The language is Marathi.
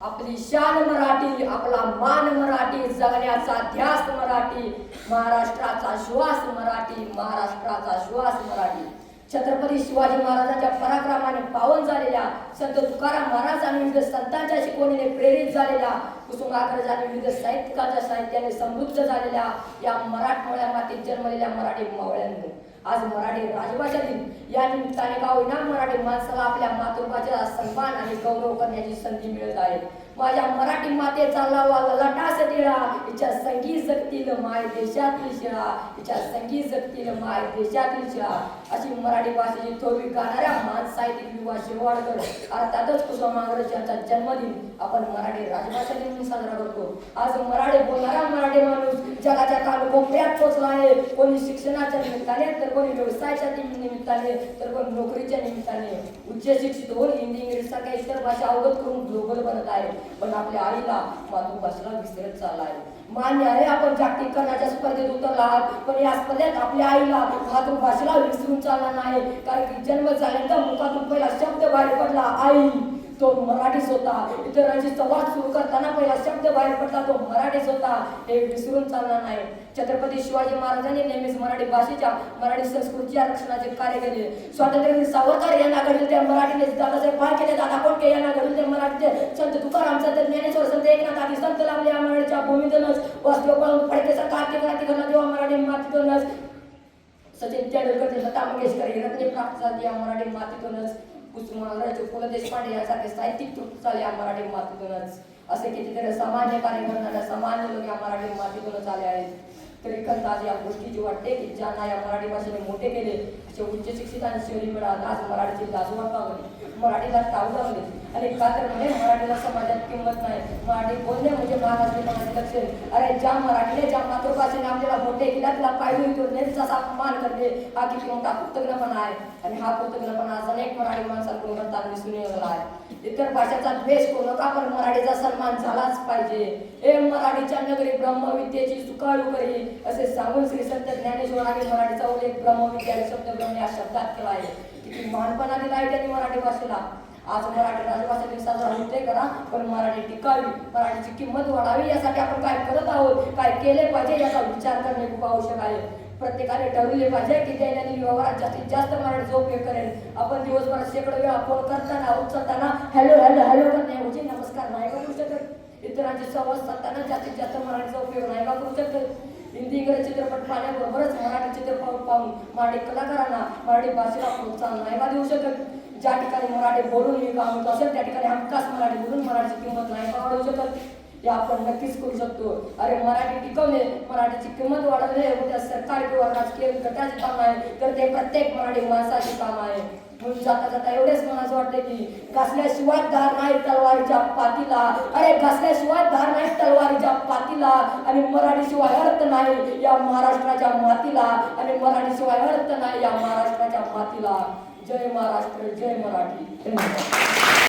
आपली शान मराठी आपला मान मराठी जगण्याचा ध्यास मराठी महाराष्ट्राचा श्वास मराठी महाराष्ट्राचा श्वास मराठी. छत्रपती शिवाजी महाराजांच्या पराक्रमाने पावन झालेल्या संत तुकाराम महाराज आणि विविध संतांच्या शिकवणीने प्रेरित झालेल्या कुसुमाग्रज आणि विविध साहित्यिकाच्या साहित्याने समृद्ध झालेल्या या मराठमोळ्या मातीत जन्मलेल्या मराठी मावळ्यांनी. आज मराठी राजभाषा दिन. या निमित्ताने का होईना मराठी माणसाला आपल्या मातृभाषेचा सन्मान आणि गौरव करण्याची संधी मिळत आहे. माझ्या मराठी मातेचा लावा ललाटास टिळा हिच्या संगीत जगतील माय देशातील शिळा हिच्या संगीत जगतील माय देशातील शिळा अशी मराठी भाषेची थोरवी गाणाऱ्या महान साहित्यिक विवा शिरवाडकर अर्थातच कुसुमाग्रज यांचा जन्मदिन. आपण मराठी राजभाषा दिन साजरा करतो. आज मराठी बोलणारा मराठी माणूस जगाच्या काल कोपऱ्यात पोचला आहे. कोणी शिक्षणाच्या निमित्ताने तर कोणी व्यवसायाच्या निमित्ताने तर कोणी नोकरीच्या निमित्ताने. उच्च शिक्षित होऊन हिंदी इंग्लिश सारख्या इतर भाषा अवगत करून ग्लोबल बनत आहे. पण आपल्या आईला मातृभाषेला विसरत झाला आहे मान्य आहे आपण जागतिकीकरणाच्या स्पर्धेत उतरला आहात पण या स्पर्धेत आपल्या आईला मातृभाषेला विसरून चालणार नाही. कारण की जन्म झाल्यानंतर मुखातून पहिला शब्द बाहेर पडला आई. तो मराठीच होता. इतरांशी संवाद सुरू करताना पहिला शब्द बाहेर पडला तो मराठीच होता. हे विसरून चालणार नाही. छत्रपती शिवाजी महाराजांनी नेहमीच मराठी भाषेच्या मराठी संस्कृतीच्या रक्षणाचे कार्य केले. स्वातंत्र्यवीर सावरकर यांना घडले त्या मराठीने दादासाहेब फाळके दादा कोणके यांना घडले मराठीचे संत तुकाराम संत ज्ञानेश्वर संत एकनाथ आदी संत लाभले या मराठीच्या भूमीतूनच वास्तव फडके कार्तिक क्रांती करण्यात तेव्हा मराठी मातीतूनच सचिन तेंडुलकर ते लता मंगेशकर हे प्राप्त झाली या मराठी मातीतूनच. कुसुमाग्रज पु ल देशपांडे यासारखे साहित्यिक तृप्त झाले या मराठी मातीतूनच. असे कितीतरी सामान्य कार्य करणाऱ्या सामान्य लोक या मराठी मातीतूनच आले आहेत. तरी खंत आज या गोष्टीची वाटते की ज्यांना या मराठी भाषेने मोठे केले असे उच्च शिक्षित आणि शहरी मिळाला आज मराठीची लाजवा पावली मराठीला टाव लावले. आणि का तर म्हणे मराठीला समाजात किंमत नाही. मराठी बोलणे म्हणजे महाराष्ट्र मराठी लक्ष. अरे ज्या मराठीने ज्या मातृभाषेने आपल्याला मोठे केल्या तिला पाहिजे तोडणे त्याचा अपमान करणे हा किती मोठा कृतज्ञपणा आहे. आणि हा कृतज्ञपणा आज अनेक मराठी माणसांकडून करताना दिसून येणार आहे. इतर भाषेचा द्वेष करू नका पण मराठीचा सन्मान झालाच पाहिजे. हे मराठीच्या नगरी ब्रह्मविद्येची सुकाळू करी. असे सांगून श्री संत ज्ञानेश्वरांनी मराठीचा उल्लेख ब्रह्मविद्या आणि या शब्दात केला आहे. किती महानपणा दिला आहे त्यांनी मराठी भाषेला. आज मराठी राजभाषा दिन साजरा होते करा पण मराठी टिकावी मराठीची किंमत वाढावी यासाठी आपण काय करत आहोत काय केले पाहिजे याचा विचार करणे खूप आवश्यक आहे. प्रत्येकाने ठरवले पाहिजे की दैनंदिन व्यवहारात जास्तीत जास्त मराठीचा उपयोग करेल. आपण दिवसभरात शेकडो वेळा फोन करताना उचलताना हॅलो हॅलो हॅलो करण्याऐवजी नमस्कार नाही करू शकत. इतरांचे संवाद साधताना जास्तीत जास्त मराठीचा उपयोग नाही का करू शकत. हिंदी इंग्रज चित्रपट पाहण्याबरोबरच मराठी चित्रपट पाहून मराठी कलाकारांना मराठी भाषेला प्रोत्साहन नाही देऊ शकत. ज्या ठिकाणी मराठी बोलून मी काम होत असेल त्या ठिकाणी हमखास मराठी बोलून मराठीची किंमत नाही वाढवू शकत. हे आपण नक्कीच करू शकतो. अरे मराठी टिकवणे मराठीची किंमत वाढवणे उद्या सरकार किंवा राजकीय गटाचे काम आहे. तर ते प्रत्येक मराठी माणसाचे काम आहे. म्हणून जाता जाता एवढेच मला असं की घासल्याशिवाय धार नाही तलवारीच्या पातीला. अरे घासल्याशिवाय धार नाही तलवारीच्या पातीला. आणि मराठीशिवाय अर्थ नाही या महाराष्ट्राच्या मातीला. आणि मराठीशिवाय अर्थ नाही या महाराष्ट्राच्या मातीला. जय महाराष्ट्र जय मराठी.